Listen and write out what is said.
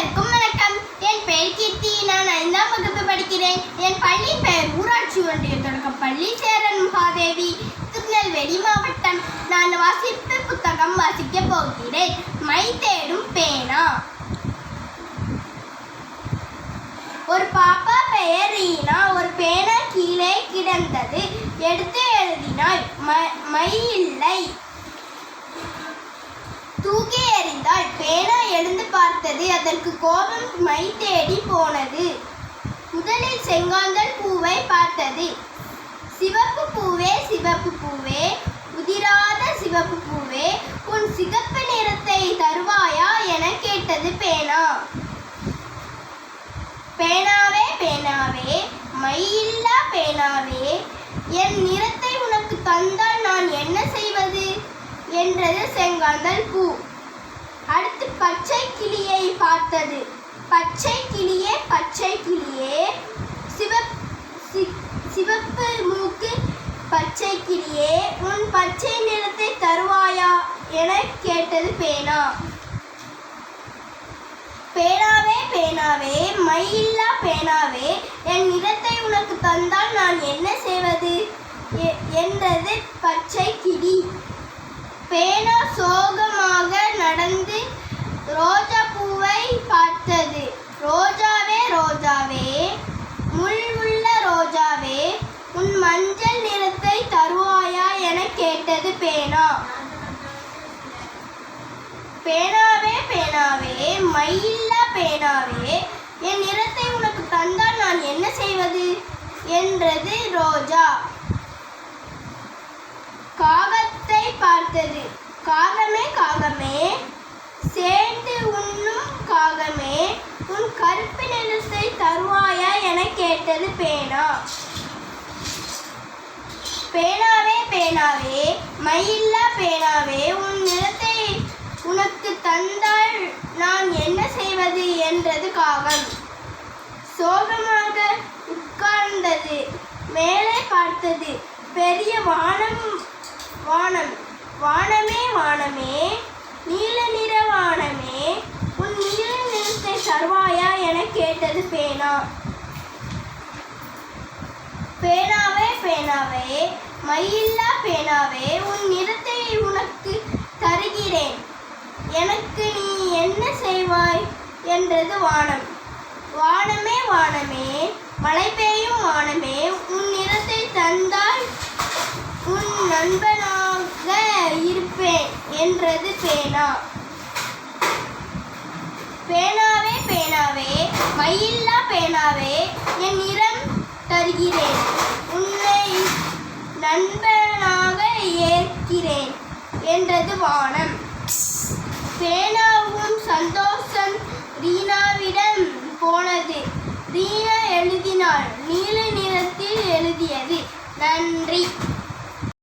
அனைவருக்கும் வணக்கம். என் பெயர் கீர்த்தி. நான் ஐந்தாம் வகுப்பு படிக்கிறேன். என் பள்ளியின் பெயர் ஊராட்சி ஒன்றிய தொடக்க பள்ளி சேரன் மகாதேவி. திருநெல்வேலி மாவட்டம். நான் வாசிப்பு புத்தகம் வாசிக்க போகிறேன். மை தேடும் பேனா. ஒரு பாப்பா பெயர் ரீனா. ஒரு பேனா கீழே கிடந்தது. எடுத்து எழுதினாள் ம- மை இல்லை. தூக்கி எறிந்தாள். பேனா எழுந்து பார்த்தது அதற்கு கோபம் மை தேடி போனது. முதலில் செங்காந்தல் பூவை பார்த்தது. சிவப்பு பூவே சிவப்பு பூவே உதிராத சிவப்பு பூவே உன் சிகப்பு நிறத்தை தருவாயா என கேட்டது பேனா. பேனாவே பேனாவே மையில்லா பேனாவே என் நிறத்தை உனக்கு தந்தால் நான் என்ன செய்வது? என்றது செங்காந்தல் பூ. அடுத்து பச்சை கிளியை பார்த்தது. பச்சை கிளியே பச்சை கிளியே. சிவப் சிவப்பு மூக்கு பச்சை கிளியே. உன் பச்சை நிறத்தை தருவாயா என கேட்டது பேனா. பேனாவே பேனாவே மயில்லா பேனாவே என் நிறத்தை உனக்கு தந்தால் நான் என்ன செய்வது? என்றது பச்சை கிளி. பேனா சோகமாக நடந்து ரோஜா பூவை பார்த்தது. ரோஜாவே ரோஜாவே முள் உள்ள ரோஜாவே உன் மஞ்சள் நிறத்தை தருவாயா என கேட்டது பேனா. பேனாவே பேனாவே மயில்லா பேனாவே என் நிறத்தை உனக்கு தந்தால் நான் என்ன செய்வது? என்றது ரோஜா. காக பார்த்தது காகமே காகமே. சேர்ந்து உண்ணும் காகமே உன் கருப்பு நிறத்தை தருவாயா என கேட்டது பேனா. பேனாவே பேனாவே மயில்லா பேனாவே உன் நிலத்தை உனக்கு தந்தால் நான் என்ன செய்வது என்றது காகம். சோகமாக உட்கார்ந்தது மேலே பார்த்தது பெரிய வானம் வானம். வானமே வானமே நீல நிற வானமே உன் நீல நிறத்தை தருவாயா என கேட்டது பேனா. பேனாவே பேனாவே மயில்லா பேனாவே உன் நிறத்தை உனக்கு தருகிறேன். எனக்கு நீ என்ன செய்வாய்? என்றது வானம். வானமே வானமே மழை பெய்யும் வானமே உன் நிறத்தை தந்தால் உன் நண்பன் என்றது பேனா. பேனாவே பேனாவே மையில்லா பேனாவே என் நிறம் தருகிறேன். உன்னை நண்பனாக ஏற்கிறேன் என்றது வானம். பேனாவும் சந்தோஷம் ரீனாவிடம் போனது. ரீனா எழுதினாள். நீல நிறத்தில் எழுதியது. நன்றி.